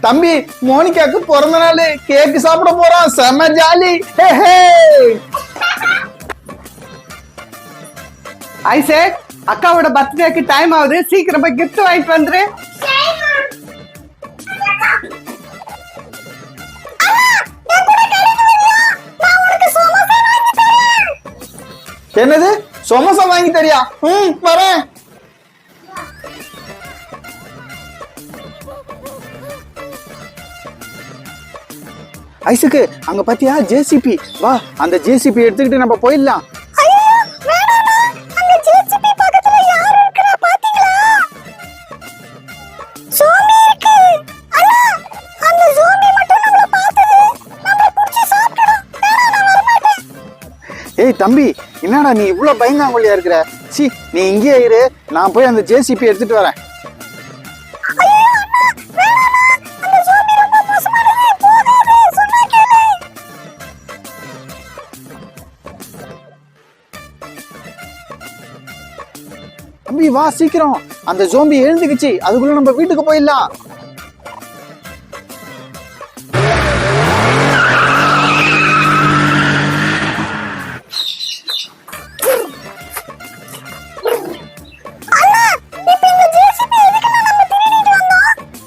தம்பி மோனிகாக்கு பிறந்த நாள் கேக் சாப்பிட போறோம் செம ஜாலி. ஹே, அக்காவோட பர்த்டேக்கு டைம் ஆகுது. சீக்கிரம் போய் வாங்கிட்டு வந்துரு. என்னது? சமோசா வாங்கி தரியா? ம் வரேன். ஐசுக்கு அங்க பாத்தியா? ஜேசிபி வா அந்த ஜேசிபி எடுத்துக்கிட்டு நம்ம போயிடலாம். ஏய் தம்பி என்னடா நீ இவ்வளோ பயந்தாங்கொல்லியா இருக்கிற? சி நீ இங்கேயே இரு. நான் போய் அந்த ஜேசிபி எடுத்துட்டு வரேன். தம்பி வா சீக்கிரம். அந்த ஜோம்பி எழுந்துக்குச்சு. அதுக்குள்ள நம்ம வீட்டுக்கு போயிடலாம்.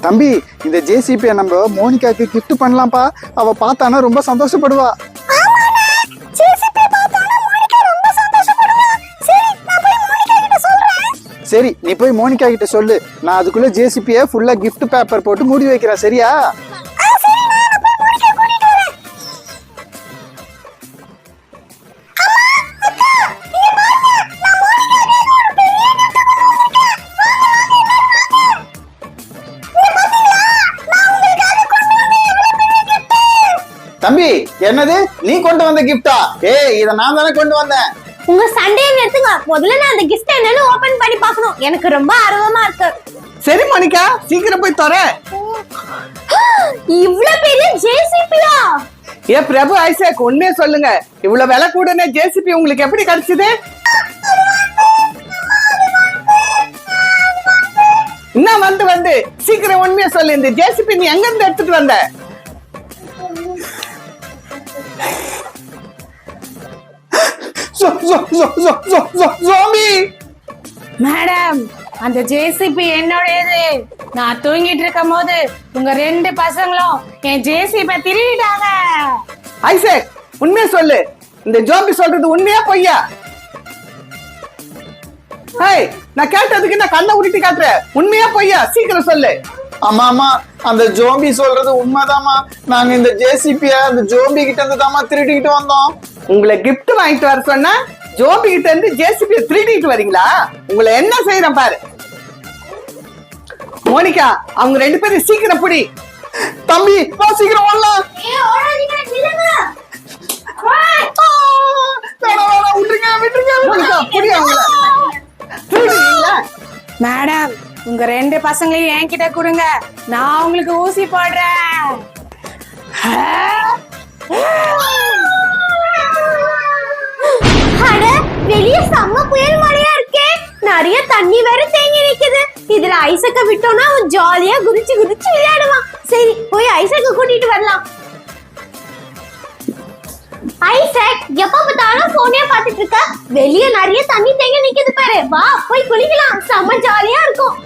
தம்பி இந்த ஜேசிபியை நம்ம மோனிகாக்கு gift பண்ணலாம்ப்பா. அவ பார்த்தானா ரொம்ப சந்தோஷப்படுவா. சரி நீ போய் மோனிகா கிட்ட சொல்லு. நான் அதுக்குள்ள ஜேசிபியை ஃபுல்லா gift பேப்பர் போட்டு மூடி வைக்கிறேன் சரியா? தம்பி என்னது? நீ கொண்டு வந்த கிஃப்டா ஏய் இத நான் தானே கொண்டு வந்தேன். உங்க சண்டையை நிறுத்துங்க முதல்ல நான் அந்த கிஃப்ட் என்னன்னு ஓபன் பண்ணி பார்க்கணும். எனக்கு ரொம்ப ஆர்வமா இருக்கு. சரி மணிக்கா சீக்கிரம் போய் தர இவ்ளோ பெரிய ஜேசிபியா ஏ பிரபு ஐசக் உண்மையை சொல்லுங்க. இவ்வளவு விலை கூடனே ஜேசிபி உங்களுக்கு எப்படி கிடைச்சது? என்ன வந்து வந்து. சீக்கிரம் உண்மையை சொல்லு. இந்த ஜேசிபி நீ எங்க இருந்து எடுத்துட்டு வந்த? ஜோம்பி மேடம் அந்த ஜேசிபி என்னுடையது. நான் தூங்கிட்டு இருக்கும் போது உங்க ரெண்டு பசங்களும் என் ஜேசிபி திருடிட்டாங்க. ஐசக் உண்மையை சொல்லு. இந்த ஜோம்பி சொல்றது உண்மையா பொய்யா? ஹேய் நான் கேட்டதுக்கு நான் கண்ணை உருட்டி காட்டுறேன் உண்மையா பொய்யா? சீக்கிரம் சொல்லு. ஆமா ஆமா அந்த ஜோம்பி சொல்றது உண்மைதாம்மா. நாங்க இந்த ஜேசிபிய அந்த ஜோம்பி கிட்ட இருந்து தாமா திருடிக்கிட்டு வந்தோம். உங்களை gift வாங்கிட்டு வர சொன்னா ஜோம்பி கிட்ட இருந்து ஜேசிபி திருடிட்டு வரீங்களா? உங்களை என்ன செய்யறேன் பாரு. மோனிகா அவங்க ரெண்டு பேரும் சீக்கிரம் புடி. தம்பி வா சீக்கிரம் வேணாம், விட்டுருங்க விட்டுருங்க மோனிகா. புடி அவங்கள. மேடம் உங்க ரெண்டு பசங்களையும் என்கிட்ட கொடுங்க. நான் உங்களுக்கு ஊசி போடுறேன். வெளிய செம்ம புயல் மழையா இருக்கே. நிறைய தண்ணி வேற தேங்கி நிக்குது. இதுல ஐசக்க விட்டோம்னா அவன் ஜாலியா குதிச்சு குதிச்சு விளையாடுவான். சரி போய் ஐசக்க கூட்டிட்டு வரலாம். ஐசக் எப்ப பார்த்தாலும் போனே பாத்துட்டு இருக்க. வெளிய நிறைய தண்ணி தேங்கி நிக்குது பாரு. வா போய் குளிக்கலாம். செம்ம ஜாலியா இருக்கும்.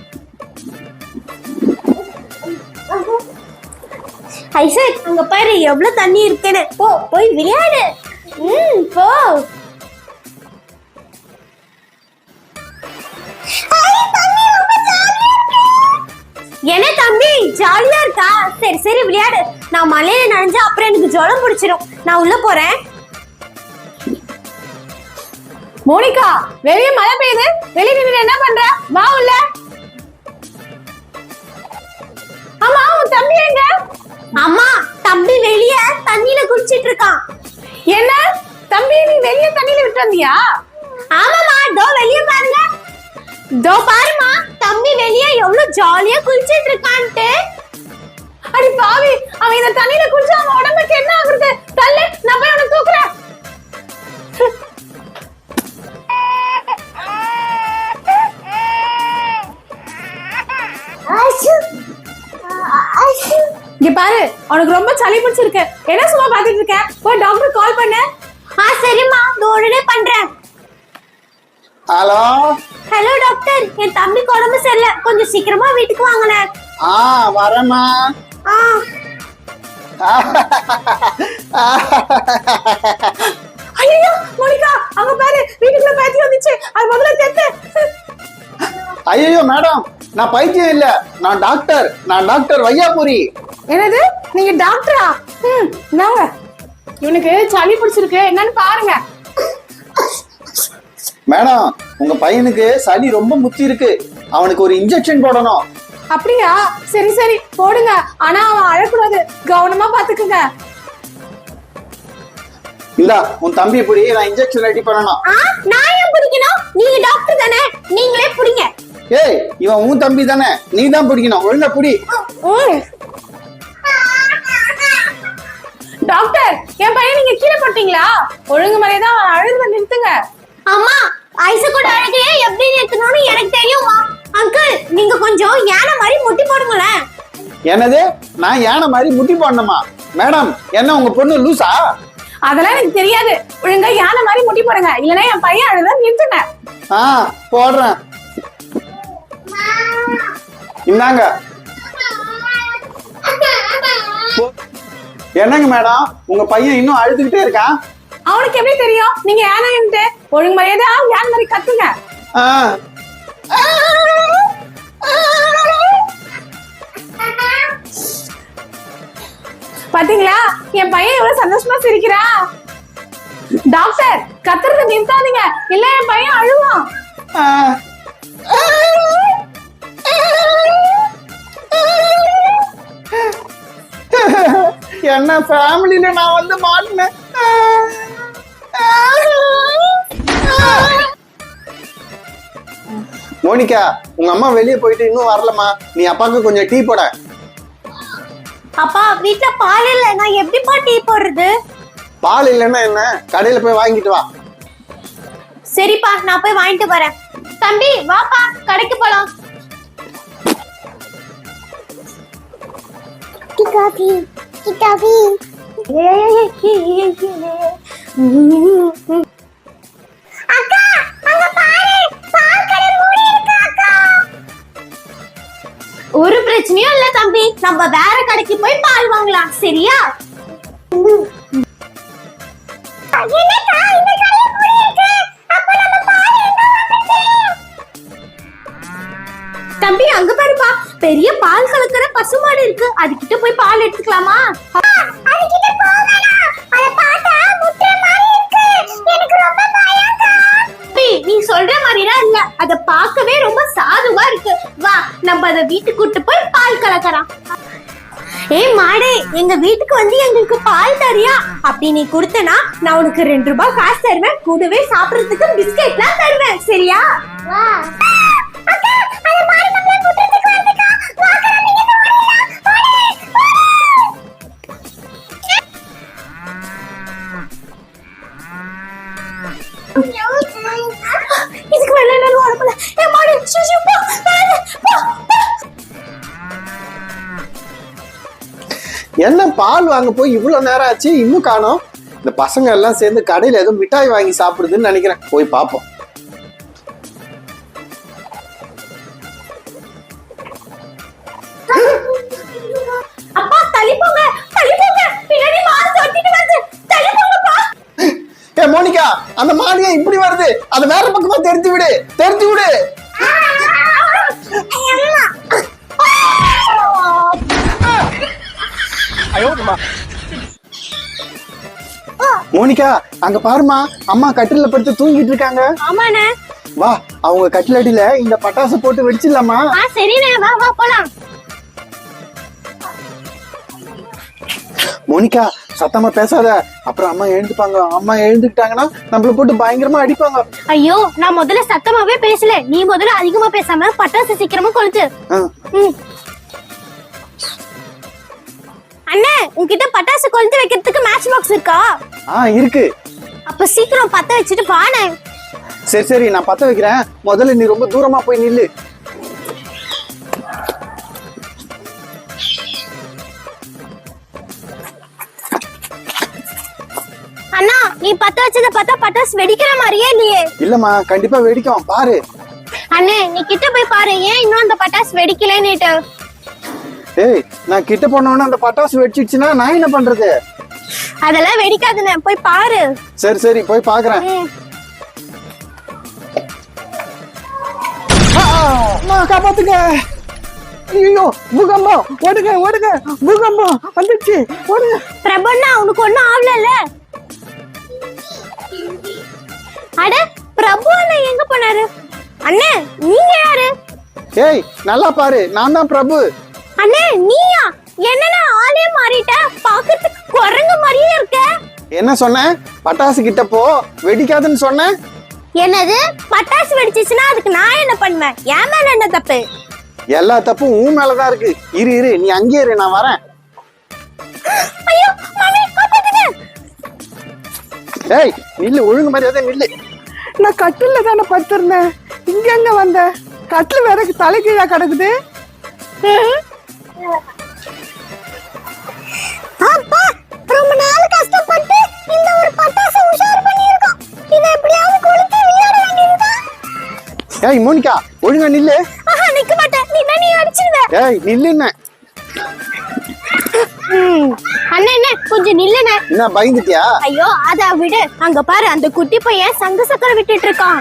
ஐசக் அங்க பாரு எவ்வளவு தண்ணி இருக்குன்னு. போ போய் விளையாடு. ம் போ. என்ன தம்பி? ஜாலியா இருக்கா? சரி சரி விளையாடு. நான் மலையில நனைஞ்சா அப்புறம் எனக்கு ஜுரம் பிடிச்சிரும். நான் உள்ள போறேன். மோனிகா வெளிய மழை பெய்யுது. வெளிய நின்று என்ன பண்ற? வா உள்ள. ஆமா உன் தம்பி எங்க? அம்மா தம்பி வெளிய தண்ணியில குளிச்சிட்டு இருக்கான். என்ன? தம்பி நீ வெளிய தண்ணியில விட்டு வந்தியா? ஆமாமா தோ வெளிய பாருங்க. இதோ பாருமா தம்பி வெளியே எவ்வளவு ஜாலியா குளிச்சிட்டு இருக்கான்ட்டு. அடி பாவி அவன் இந்த தண்ணியில குளிச்சா அவன் உடம்புக்கு என்ன ஆகுறது? தள்ளு நான் போய் அவனை தூக்குறேன். இங்க பாரு உனக்கு ரொம்ப சளி பிடிச்சிருக்கு. என்ன சும்மா பாத்துட்டு இருக்க? போய் டாக்டர் கால் பண்ணு. ஆ சரிம்மா உடனே பண்றேன். ஹலோ? Hello doctor. என் தம்பிக்கு உடம்பு சரியில்லை. கொஞ்சம் சீக்கிரமா வீட்டுக்கு வாங்கினேன் ஆ வரேம்மா. ஆ. ஐயோ மோனிகா அங்க பாரு வீட்டுக்குள்ள பேத்தி வந்துச்சு. அது முதல்ல தெத்து. ஐயோ மேடம் நான் பைத்தியம் இல்ல. நான் டாக்டர். நான் டாக்டர் வையாபுரி. என்னது? நீங்க டாக்டரா? ம் நாங்க இவனுக்கு சளி பிடிச்சிருக்கு. என்னன்னு பாருங்க. மேடம் உங்க பையனுக்கு சளி ரொம்ப முத்தி இருக்கு. அவனுக்கு ஒரு இன்ஜெக்ஷன் போடணும். அப்படியா? சரி சரி போடுங்க. ஆனா அவன் அழக்கூடாது. கவனமா பாத்துக்குங்க. இந்தா உன் தம்பி புடி நான் இன்ஜெக்ஷன் ரெடி பண்ணணும். நான் ஏன் பிடிக்கணும்? நீங்க டாக்டர் தானே? நீங்களே பிடிங்க. ஏய் இவன் உன் தம்பி தானே? நீ தான் பிடிக்கணும். ஒழுங்கா புடி. டாக்டர் என் பையன் நீங்க கீழே போட்டீங்களா? ஒழுங்கு முறையை தான் அழுத நிறுத்துங்க. அம்மா ஐச கூட அழகையே எப்படி நிறுத்தணும்னு எனக்கு தெரியுமா அங்கிள் நீங்க கொஞ்சம் யானை மாதிரி முட்டி போடுங்களேன் என்னது? நான் யானை மாதிரி முட்டி போடணுமா? மேடம் என்ன உங்க பொண்ணு லூசா? அதெல்லாம் எனக்கு தெரியாது. ஒழுங்கா யானை மாதிரி முட்டி போடுங்க. இல்லைன்னா என் பையன் அழுத நிறுத்துங்க. ஆ போடுறேன். இந்தாங்க. என்னங்க மேடம்? உங்க பையன் இன்னும் அழுதுகிட்டே இருக்கான். அவனுக்கு எப்படி தெரியும்? நீங்க யானைன்ட்டு ஒழுங்கு மரியாதை? யானை மாதிரி கத்துங்க? பாத்தீங்களா? என் பையன் எவ்வளவு சந்தோஷமா சிரிக்கிறா? டாக்டர் கத்துறத நிறுத்தாதீங்க. இல்ல என் பையன் அழுவான். என்ன ஃபேமிலில நான் வந்து மாட்டினேன். மோனிகா உங்க அம்மா வெளியே போயிட்டு இன்னும் வரலமா நீ அப்பாவுக்கு கொஞ்சம் டீ போட. அப்பா வீட்ல பால் இல்ல. நான் எப்படிப்பா டீ போடுறது? பால் இல்லைன்னா என்ன? கடையில போய் வாங்கிட்டு வா. சரிப்பா நான் போய் வாங்கிட்டு வரேன். தம்பி வாப்பா கடைக்கு போலாம். கிட்டாபி கிட்டாபி. அக்கா போய் பால் வாங்கலாம் சரியா? தம்பி அங்க பாருப்பா. பெரிய பால் கலக்கிற பசுமாடு இருக்கு. அது கிட்ட போய் பால் எடுத்துக்கலாமா? அத மாதிரி நீ சொல்ற மாதிரிலாம் இல்ல. அத பார்க்கவே ரொம்ப சாதுவா இருக்கு. வா நம்ம அத வீட்டுக்கு கூட்டு போய் பால் கலக்கலாம். ஏய் மாடே எங்க வீட்டுக்கு வந்து எங்களுக்கு பால் தரியா? அப்படி நீ கொடுத்தனா நான் உனக்கு ரெண்டு ரூபாய் காசு தருவேன். கூடவே சாப்பிடுறதுக்கு பிஸ்கெட்லாம் தருவேன். சரியா? என்ன பால் வாங்க போய் இவ்வளவு நேரம் ஆச்சு? இன்னும் காணோம். இந்த பசங்க எல்லாம் சேர்ந்து கடையில ஏதோ மிட்டாய் வாங்கி சாப்பிடுதுன்னு நினைக்கிறேன். போய் பார்ப்போம். மாடு மோனிகா அந்த மாடியா இப்படி வருது. அதை வேற பக்கமா தெரிஞ்சு விடு. தெரிஞ்சு விடு. மோனிகா அங்க பாருமா அம்மா கட்டில படுத்து தூங்கிட்டு இருக்காங்க. ஆமாண்ணே. வா அவங்க கட்டிலடியில இந்த பட்டாசு போட்டு வெடிச்சிடலாமா? சரிண்ணே. வா வா போலாம். மோனிகா சத்தமா பேசாத. அப்புறம் அம்மா எழுந்துப்பாங்க. அம்மா எழுந்துக்கிட்டாங்கன்னா நம்மள போட்டு பயங்கரமா அடிப்பாங்க. ஐயோ நான் முதல்ல சத்தமாவே பேசல. நீ முதல்ல அதிகமா பேசாம பட்டாசு சீக்கிரமா கொளுத்து. அண்ணே உன்கிட்ட பட்டாசு கொளுத்து வைக்கிறதுக்கு மேட்ச் பாக்ஸ் இருக்கா? ஆ இருக்கு. அப்ப சீக்கிரம் பத்த வச்சுட்டு வாணே சரி சரி நான் பத்த வைக்கிறேன். முதல்ல நீ ரொம்ப தூரமா போய் நில்லு. அண்ணா நீ பத்த வச்சத பார்த்தா பட்டாசு வெடிக்கிற மாதிரியே இல்லையே. இல்லம்மா கண்டிப்பா வெடிக்கும். பாரு. அண்ணே நீ கிட்ட போய் பாரு. ஏன் இன்னும் அந்த பட்டாசு வெடிக்கலன்னுட்டு? ஏய் நான் கிட்ட போனோன்னு அந்த பட்டாசு வெடிச்சிடுச்சுன்னா நான் என்ன பண்றது? அதெல்லாம் வெடிக்காதுண்ணே போய் பாரு. சரி சரி போய் பாக்குறேன். அம்மா காப்பாத்துங்க. ஐயோ பூகம்பம். ஓடுங்க ஓடுங்க. பூகம்பம் வந்துடுச்சு. ஓடுங்க. பிரபண்ணா உனக்கு ஒண்ணும் ஆகலல்ல? அட பிரபு அண்ணன் எங்க போனாரு? அண்ணே நீங்க யாரு? ஏய் நல்லா பாரு. நான் தான் பிரபு. அண்ணே நீயா? என்னன்னா ஆளே மாறிட்ட? பாக்கிறதுக்கு குரங்கு மாதிரியே இருக்க. என்ன சொன்னேன் பட்டாசு கிட்ட போ. வெடிக்காதுன்னு சொன்னேன் என்னது? பட்டாசு வெடிச்சிச்சுன்னா அதுக்கு நான் என்ன பண்ணுவேன்? என் மேல என்ன தப்பு? எல்லா தப்பும் உன் மேலதான் இருக்கு. இரு இரு நீ அங்கேயே இரு நான் வரேன். ஐயோ மாமி காப்பாத்துங்க. ஏய் நில்லு ஒழுங்கு மரியாதை நில்லு. நான் கட்டில தானே படுத்திருந்தேன். இங்க எங்க வந்த? கட்டில் வேற தலைகீழா கிடக்குது. ஏய் மோனிகா ஒழுங்கா நில்லு. ஆஹா நிக்க மாட்டேன். நீ நீ அடிச்சிருவ. ஏய் நில்லுன்னு அண்ணா என்ன கொஞ்சம் நில்லுண்ணே என்ன பயந்துட்டியா? ஐயோ அத விடு. அங்க பாரு அந்த குட்டி பையன் சங்கு சக்கரம் விட்டுட்டு இருக்கான்.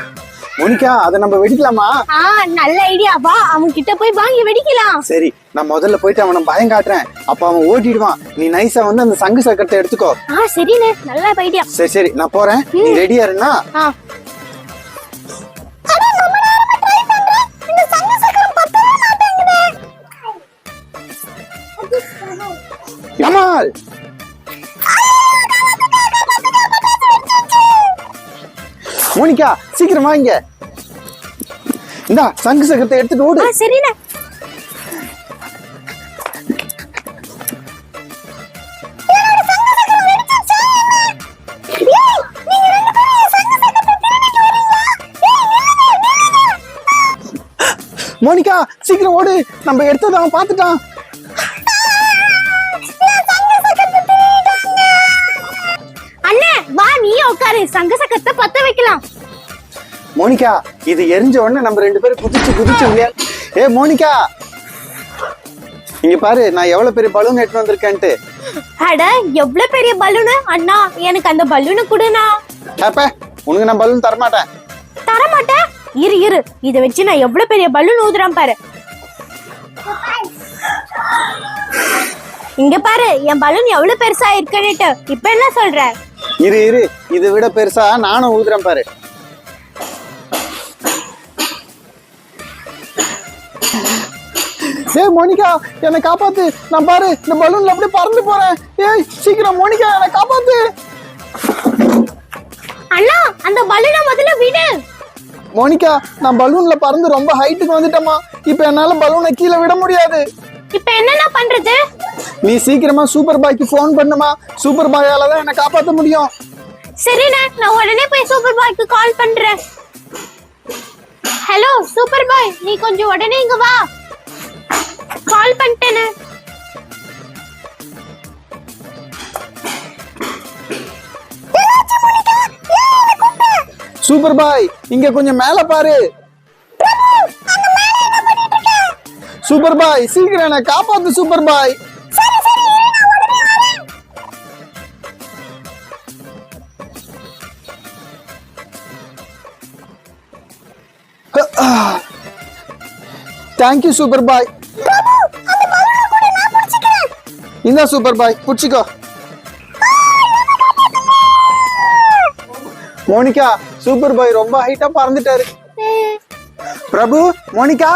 மோனிகா அதை நம்ம வெடிக்கலாமா? ஆ நல்ல ஐடியா. வா அவன் கிட்ட போய் வாங்கி வெடிக்கலாம். சரி நான் முதல்ல போயிட்டு அவனை பயம் காட்டுறேன். அப்ப அவன் ஓட்டிடுவான். நீ நைஸா வந்து அந்த சங்கு சக்கரத்தை எடுத்துக்கோ. ஆ சரிண்ணே. நல்ல ஐடியா சரி சரி நான் போறேன். நீ ரெடியா இருந்தா? ஆ. கமால்! மோனிகா சீக்கிரம் வாங்க இந்தா சங்கு சக்கரத்தை எடுத்துட்டு ஓடு. சரிண்ணே. மோனிகா சீக்கிரம் ஓடு. நம்ம எடுத்ததை அவன் பார்த்துட்டான். அண்ணே வா நீ உட்காரு. சங்கு சக்கரத்தை பத்த வைக்கலாம். மோனிகா இது எரிஞ்ச உடனே நம்ம ரெண்டு பேரும் குதிச்சு குதிச்சு விளையாடு ஏ மோனிகா. இங்க பாரு நான் எவ்வளவு பெரிய பலூன் எடுத்து வந்திருக்கேன்ட்டு. அட எவ்வளவு பெரிய பலூனு அண்ணா எனக்கு அந்த பலூனு கொடுண்ணா. அப்ப உனக்கு நான் பலூன் தரமாட்டேன். தர மாட்டேன் இரு இரு. இத வச்சு நான் எவ்வளவு பெரிய பலூன் ஊதுறேன் பாரு. இங்க பாரு என் பலூன் எவ்வளவு பெருசா இருக்குன்னுட்டு. இப்ப என்ன சொல்ற? இரு இரு. இதை விட பெருசா நானும் ஊதுறேன் பாரு. ஏய் மோனிகா என்னை காப்பாத்து. நான் பாரு இந்த பலூன்ல அப்படியே பறந்து போறேன். ஏய் சீக்கிரம் மோனிகா என்னை காப்பாத்து. அண்ணா அந்த பலூனை முதல்ல விடு. மோனிகா நான் பலூன்ல பறந்து ரொம்ப ஹைட்டுக்கு வந்துட்டேம்மா. இப்போ என்னால பலூனை கீழே விட முடியாது. இப்ப என்னண்ணா பண்றது? நீ சீக்கிரமா சூப்பர் பாய்க்கு ஃபோன் பண்ணுமா? சூப்பர் பாயால தான் என்னை காப்பாற்ற முடியும். சரிண்ணா நான் உடனே போய் சூப்பர் பாய்க்கு கால் பண்றேன். ஹலோ சூப்பர் பாய் நீ கொஞ்சம் உடனே இங்க வா. கால் பண்ணிட்டேனே. சூப்பர் பாய் இங்க கொஞ்சம் மேல பாரு. சூப்பர் பாய் சீக்கிரம் என்ன காப்பாத்து super boy. Thank you super boy. இந்த சூப்பர் பாய் பிடிச்சிக்கோ. மோனிகா சூப்பர் பாய் ரொம்ப ஹைட்டா பறந்துட்டாரு. பிரபு மோனிகா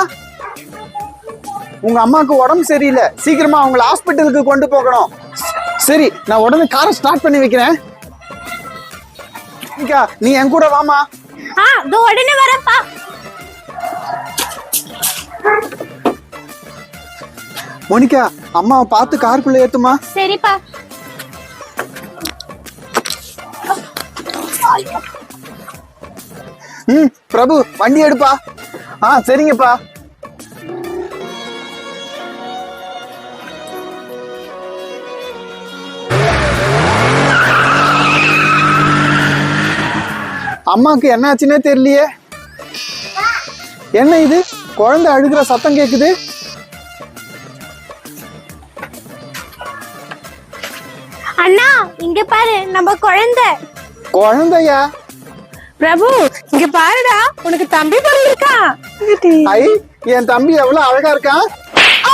உங்க அம்மாக்கு உடம்பு சரியில்லை. சீக்கிரமா அவங்கள ஹாஸ்பிட்டலுக்கு கொண்டு போகணும். சரி நான் உடனே காரை ஸ்டார்ட் பண்ணி வைக்கிறேன். மோனிகா நீ என் கூட வாமா ஆ உடனே வரப்பா மோனிகா அம்மாவை பார்த்து காருக்குள்ள ஏத்துமா சரிப்பா. ம் பிரபு வண்டி எடுப்பா. ஆ சரிங்கப்பா. அம்மாக்கு என்னாச்சுன்னே தெரியலையே. என்ன இது? குழந்தை அழுகிற சத்தம் கேக்குது. அண்ணா இங்க பாரு நம்ம குழந்தை. குழந்தையா? பிரபு இங்க பாருடா உனக்கு தம்பி பிறந்திருக்கா ஐ என் தம்பி எவ்வளவு அழகா இருக்கான்? ஆ!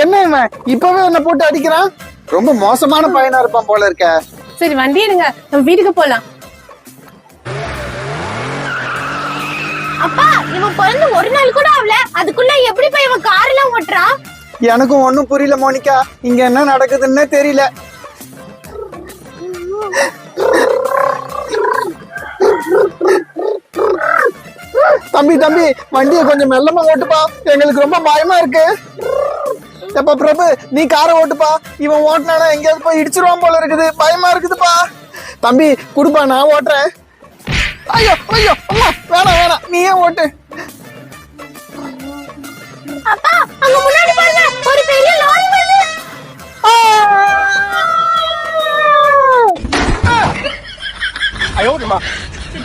என்ன இவன்? இப்பவே என்ன போட்டு அடிக்கிறான்? ரொம்ப மோசமான பையனா இருப்பான் போல இருக்க. சரி வண்டி எடுங்க. நம்ம வீட்டுக்கு போலாம். அப்பா இவன் பிறந்து ஒரு நாள் கூட ஆகல. அதுக்குள்ள எப்படி போய் இவன் கார் எல்லாம் ஓட்டுறான்? எனக்கும் ஒண்ணும் புரியல மோனிகா. இங்க என்ன நடக்குதுன்னே தெரியல. தம்பி தம்பி வண்டியை கொஞ்சம் மெல்லமா ஓட்டுப்பா. எங்களுக்கு ரொம்ப பயமா இருக்கு. எப்ப பிரபு நீ காரை ஓட்டுப்பா. இவன் ஓட்டினானா எங்கேயாவது போய் இடிச்சிருவான் போல இருக்குது. பயமா இருக்குதுப்பா. தம்பி குடுப்பா நான் ஓட்டுறேன். ஐயோ ஐயோ அம்மா வேணாம் வேணாம். நீயே ஓட்டு. அப்பா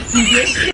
அங்க முன்னாடி பாருங்க